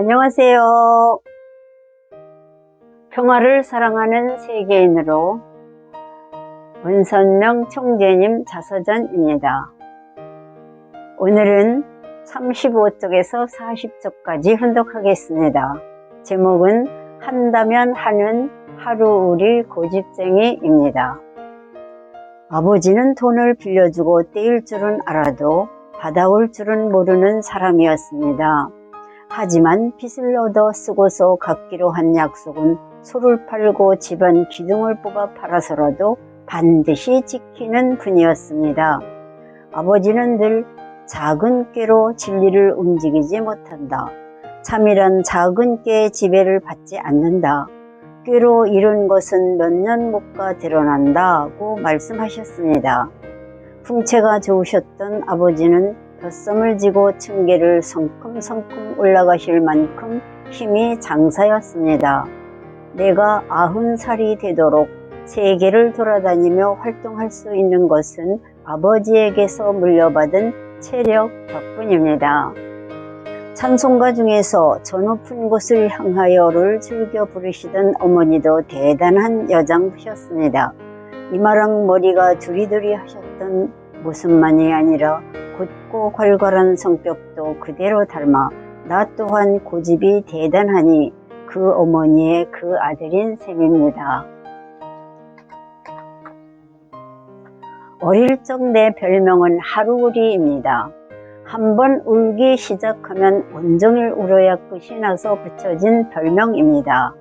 안녕하세요. 평화를 사랑하는 세계인으로文선명 총재님 자서전입니다. 오늘은 35쪽에서 40쪽까지 훈독하겠습니다. 제목은 한다면 하는 하루 우리 고집쟁이입니다. 아버지는 돈을 빌려주고 떼일 줄은 알아도 받아올 줄은 모르는 사람이었습니다. 하지만 빚을 얻어 쓰고서 갚기로 한 약속은 소를 팔고 집안 기둥을 뽑아 팔아서라도 반드시 지키는 분이었습니다. 아버지는 늘 작은 꾀로 진리를 움직이지 못한다. 참이란 작은 꾀의 지배를 받지 않는다. 꾀로 이룬 것은 몇 년 못 가 드러난다고 말씀하셨습니다. 풍채가 좋으셨던 아버지는 덧섬을 지고 층계를 성큼성큼 올라가실 만큼 힘이 장사였습니다. 내가 아흔 살이 되도록 세계를 돌아다니며 활동할 수 있는 것은 아버지에게서 물려받은 체력 덕분입니다. 찬송가 중에서 저 높은 곳을 향하여를 즐겨 부르시던 어머니도 대단한 여장부셨습니다. 이마랑 머리가 두리두리 하셨던 모습만이 아니라 곧고 괄괄한 성격도 그대로 닮아 나 또한 고집이 대단하니 그 어머니의 그 아들인 셈입니다. 어릴 적 내 별명은 하루우리입니다. 한번 울기 시작하면 온종일 울어야 끝이 나서 붙여진 별명입니다.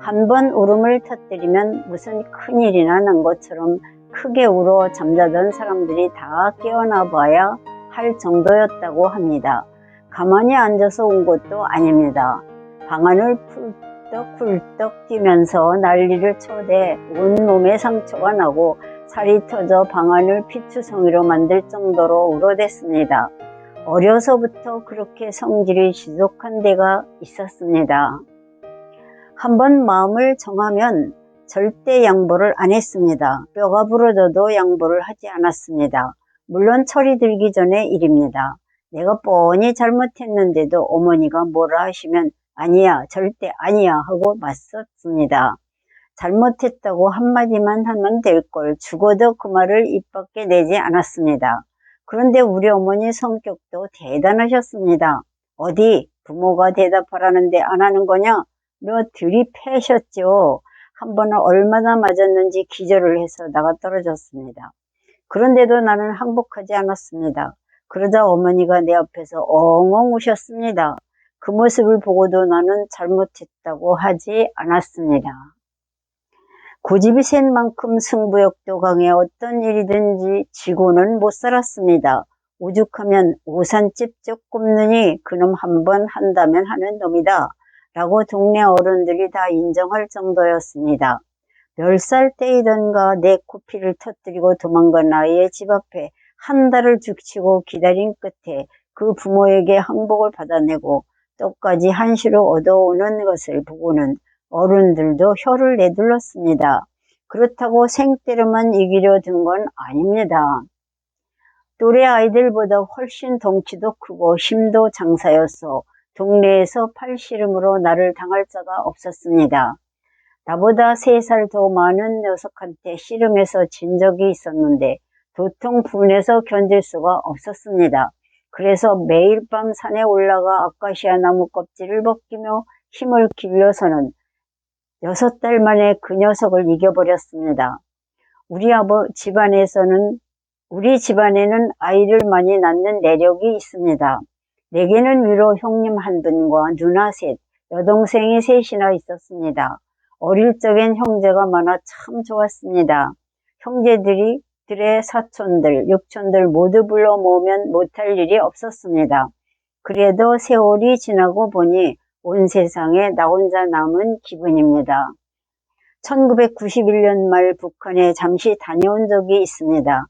한번 울음을 터뜨리면 무슨 큰일이나 난 것처럼 크게 울어 잠자던 사람들이 다 깨어나 봐야 할 정도였다고 합니다. 가만히 앉아서 온 것도 아닙니다. 방안을 훌떡훌떡 뛰면서 난리를 쳐대 온몸에 상처가 나고 살이 터져 방안을 피투성이로 만들 정도로 울어댔습니다. 어려서부터 그렇게 성질이 지속한 데가 있었습니다. 한번 마음을 정하면 절대 양보를 안 했습니다. 뼈가 부러져도 양보를 하지 않았습니다. 물론 철이 들기 전의 일입니다. 내가 뻔히 잘못했는데도 어머니가 뭐라 하시면 아니야 절대 아니야 하고 맞섰습니다. 잘못했다고 한마디만 하면 될 걸 죽어도 그 말을 입 밖에 내지 않았습니다. 그런데 우리 어머니 성격도 대단하셨습니다. 어디 부모가 대답하라는데 안 하는 거냐? 너 들이패셨죠. 한 번은 얼마나 맞았는지 기절을 해서 나가 떨어졌습니다. 그런데도 나는 항복하지 않았습니다. 그러자 어머니가 내 앞에서 엉엉 우셨습니다. 그 모습을 보고도 나는 잘못했다고 하지 않았습니다. 고집이 센 만큼 승부욕도 강해 어떤 일이든지 지고는 못 살았습니다. 오죽하면 오산집 쪽 꼽느니 그놈 한 번 한다면 하는 놈이다. 라고 동네 어른들이 다 인정할 정도였습니다. 몇살 때이던가 내 코피를 터뜨리고 도망간 아이의 집 앞에 한 달을 죽치고 기다린 끝에 그 부모에게 항복을 받아내고 떡까지 한시로 얻어오는 것을 보고는 어른들도 혀를 내둘렀습니다. 그렇다고 생때로만 이기려 든 건 아닙니다. 또래 아이들보다 훨씬 덩치도 크고 힘도 장사였어 동네에서 팔씨름으로 나를 당할 자가 없었습니다. 나보다 세 살 더 많은 녀석한테 씨름해서 진 적이 있었는데 도통 분해서 견딜 수가 없었습니다. 그래서 매일 밤 산에 올라가 아카시아 나무 껍질을 벗기며 힘을 길러서는 여섯 달 만에 그 녀석을 이겨버렸습니다. 우리 아버 집안에서는 우리 집안에는 아이를 많이 낳는 내력이 있습니다. 내게는 위로 형님 한 분과 누나 셋, 여동생이 셋이나 있었습니다. 어릴 적엔 형제가 많아 참 좋았습니다. 형제들이 들의 사촌들, 육촌들 모두 불러 모으면 못할 일이 없었습니다. 그래도 세월이 지나고 보니 온 세상에 나 혼자 남은 기분입니다. 1991년 말 북한에 잠시 다녀온 적이 있습니다.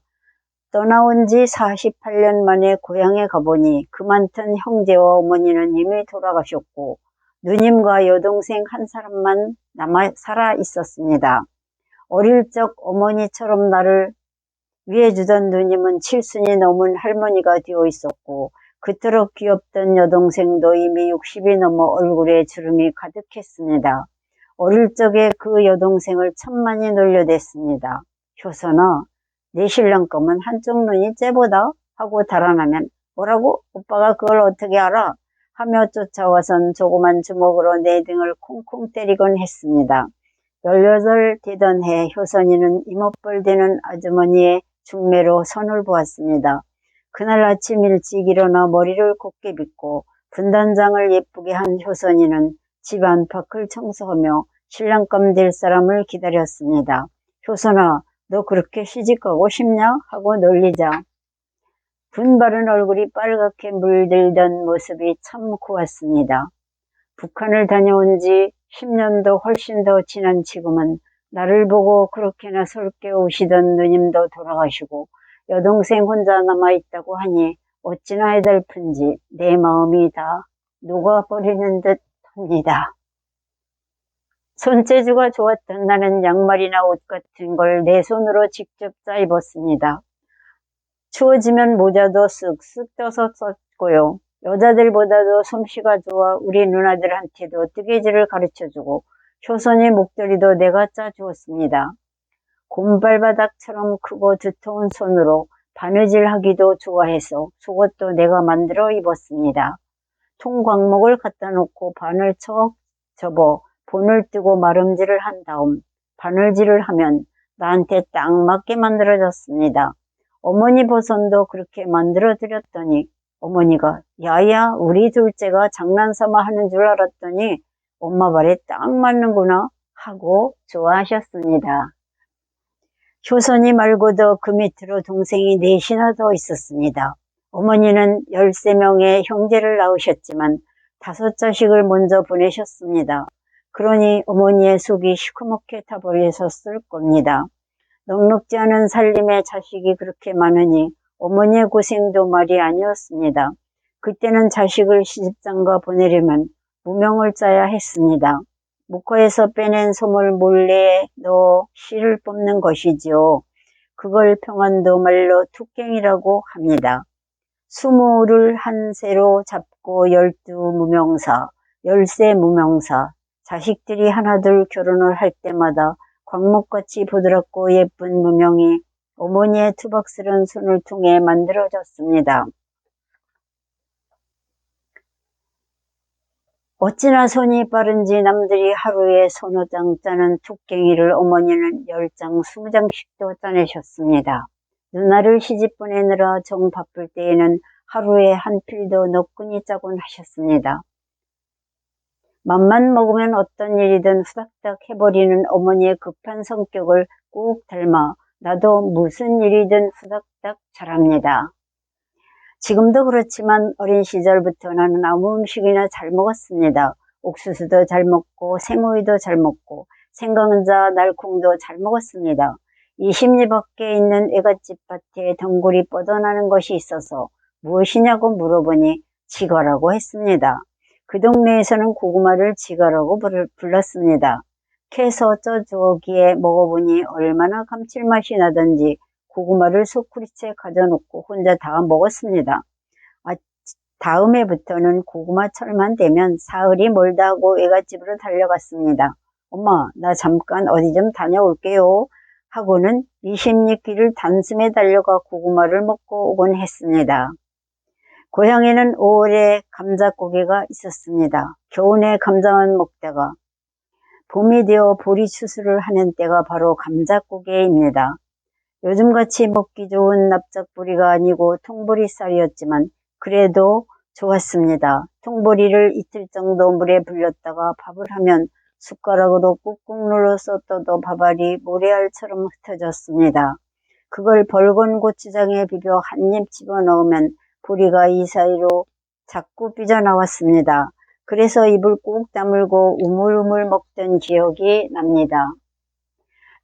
떠나온 지 48년 만에 고향에 가보니 그만둔 형제와 어머니는 이미 돌아가셨고 누님과 여동생 한 사람만 남아 살아 있었습니다. 어릴 적 어머니처럼 나를 위해주던 누님은 칠순이 넘은 할머니가 되어 있었고 그토록 귀엽던 여동생도 이미 60이 넘어 얼굴에 주름이 가득했습니다. 어릴 적에 그 여동생을 천만이 놀려댔습니다. 효선아, 내 신랑 검은 한쪽 눈이 째보다 하고 달아나면 뭐라고? 오빠가 그걸 어떻게 알아? 하며 쫓아와선 조그만 주먹으로 내 등을 콩콩 때리곤 했습니다. 18 되던 해 효선이는 이모뻘 되는 아주머니의 중매로 선을 보았습니다. 그날 아침 일찍 일어나 머리를 곱게 빗고 분단장을 예쁘게 한 효선이는 집 안팎을 청소하며 신랑감 될 사람을 기다렸습니다. 효선아, 너 그렇게 시집가고 싶냐? 하고 놀리자. 분바른 얼굴이 빨갛게 물들던 모습이 참 고왔습니다. 북한을 다녀온 지 10년도 훨씬 더 지난 지금은 나를 보고 그렇게나 설게 오시던 누님도 돌아가시고 여동생 혼자 남아있다고 하니 어찌나 해달픈지 내 마음이 다 녹아버리는 듯 합니다. 손재주가 좋았던 나는 양말이나 옷 같은 걸 내 손으로 직접 짜 입었습니다. 추워지면 모자도 쓱쓱 떠서 썼고요. 여자들보다도 솜씨가 좋아 우리 누나들한테도 뜨개질을 가르쳐주고 효선이 목도리도 내가 짜주었습니다. 곰발바닥처럼 크고 두터운 손으로 바느질 하기도 좋아해서 속옷도 내가 만들어 입었습니다. 통광목을 갖다 놓고 바늘 척 접어 본을 뜨고 마름질을 한 다음 바늘질을 하면 나한테 딱 맞게 만들어졌습니다. 어머니 버선도 그렇게 만들어 드렸더니 어머니가 야야 우리 둘째가 장난삼아 하는 줄 알았더니 엄마 말에 딱 맞는구나 하고 좋아하셨습니다. 효선이 말고도 그 밑으로 동생이 넷이나 더 있었습니다. 어머니는 13명의 형제를 낳으셨지만 다섯 자식을 먼저 보내셨습니다. 그러니 어머니의 속이 시커멓게 타버리셨을 겁니다. 넉넉지 않은 살림에 자식이 그렇게 많으니 어머니의 고생도 말이 아니었습니다. 그때는 자식을 시집장가 보내려면 무명을 짜야 했습니다. 목화에서 빼낸 솜을 몰래 넣어 씨를 뽑는 것이지요. 그걸 평안도 말로 툭갱이라고 합니다. 수모를 한 세로 잡고 열두 무명사, 열세 무명사, 자식들이 하나둘 결혼을 할 때마다 광목같이 부드럽고 예쁜 무명이 어머니의 투박스런 손을 통해 만들어졌습니다. 어찌나 손이 빠른지 남들이 하루에 서너 장 짜는 툭갱이를 어머니는 열 장, 스무 장씩도 짜내셨습니다. 누나를 시집 보내느라 정 바쁠 때에는 하루에 한 필도 너끈히 짜곤 하셨습니다. 맘만 먹으면 어떤 일이든 후닥닥 해버리는 어머니의 급한 성격을 꼭 닮아 나도 무슨 일이든 후닥닥 잘합니다. 지금도 그렇지만 어린 시절부터 나는 아무 음식이나 잘 먹었습니다. 옥수수도 잘 먹고 생오이도 잘 먹고 생강자 날콩도 잘 먹었습니다. 이 심리 밖에 있는 애갓집 밭에 덩굴이 뻗어나는 것이 있어서 무엇이냐고 물어보니 지거라고 했습니다. 그 동네에서는 고구마를 지가라고 불렀습니다. 캐서 쪄주기에 먹어보니 얼마나 감칠맛이 나던지 고구마를 소쿠리째 가져놓고 혼자 다 먹었습니다. 아, 다음 해부터는 고구마철만 되면 사흘이 멀다 고 외갓집으로 달려갔습니다. 엄마 나 잠깐 어디 좀 다녀올게요 하고는 20리 길을 단숨에 달려가 고구마를 먹고 오곤 했습니다. 고향에는 5월에 감자고개가 있었습니다. 겨우내 감자만 먹다가 봄이 되어 보리 추수를 하는 때가 바로 감자고개입니다. 요즘같이 먹기 좋은 납작보리가 아니고 통보리쌀이었지만 그래도 좋았습니다. 통보리를 이틀 정도 물에 불렸다가 밥을 하면 숟가락으로 꾹꾹 눌러서 떠도 밥알이 모래알처럼 흩어졌습니다. 그걸 벌건 고추장에 비벼 한 입 집어넣으면 보리가 이 사이로 자꾸 삐져나왔습니다. 그래서 입을 꾹 다물고 우물우물 먹던 기억이 납니다.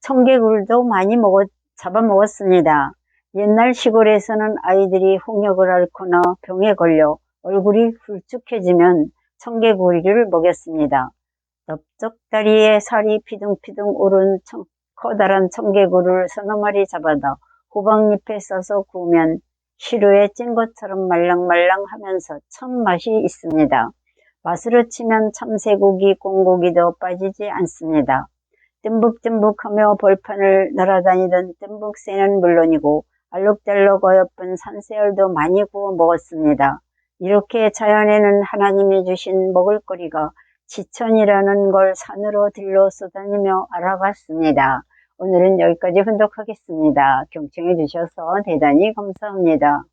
청개굴도 많이 먹었, 잡아먹었습니다. 옛날 시골에서는 아이들이 홍역을 앓거나 병에 걸려 얼굴이 훌쭉해지면 청개구리를 먹였습니다. 넓적다리에 살이 피둥피둥 오른 청, 커다란 청개구리를 서너 마리 잡아다 호박잎에 싸서 구우면 시루에 찐 것처럼 말랑말랑하면서 참 맛이 있습니다. 맛으로 치면 참새고기, 꽁고기도 빠지지 않습니다. 뜸북뜸북하며 벌판을 날아다니던 뜸북새는 물론이고 알록달록 어여쁜 산새알도 많이 구워 먹었습니다. 이렇게 자연에는 하나님이 주신 먹을거리가 지천이라는 걸 산으로 들러 쏘다니며 알아갔습니다. 오늘은 여기까지 훈독하겠습니다. 경청해 주셔서 대단히 감사합니다.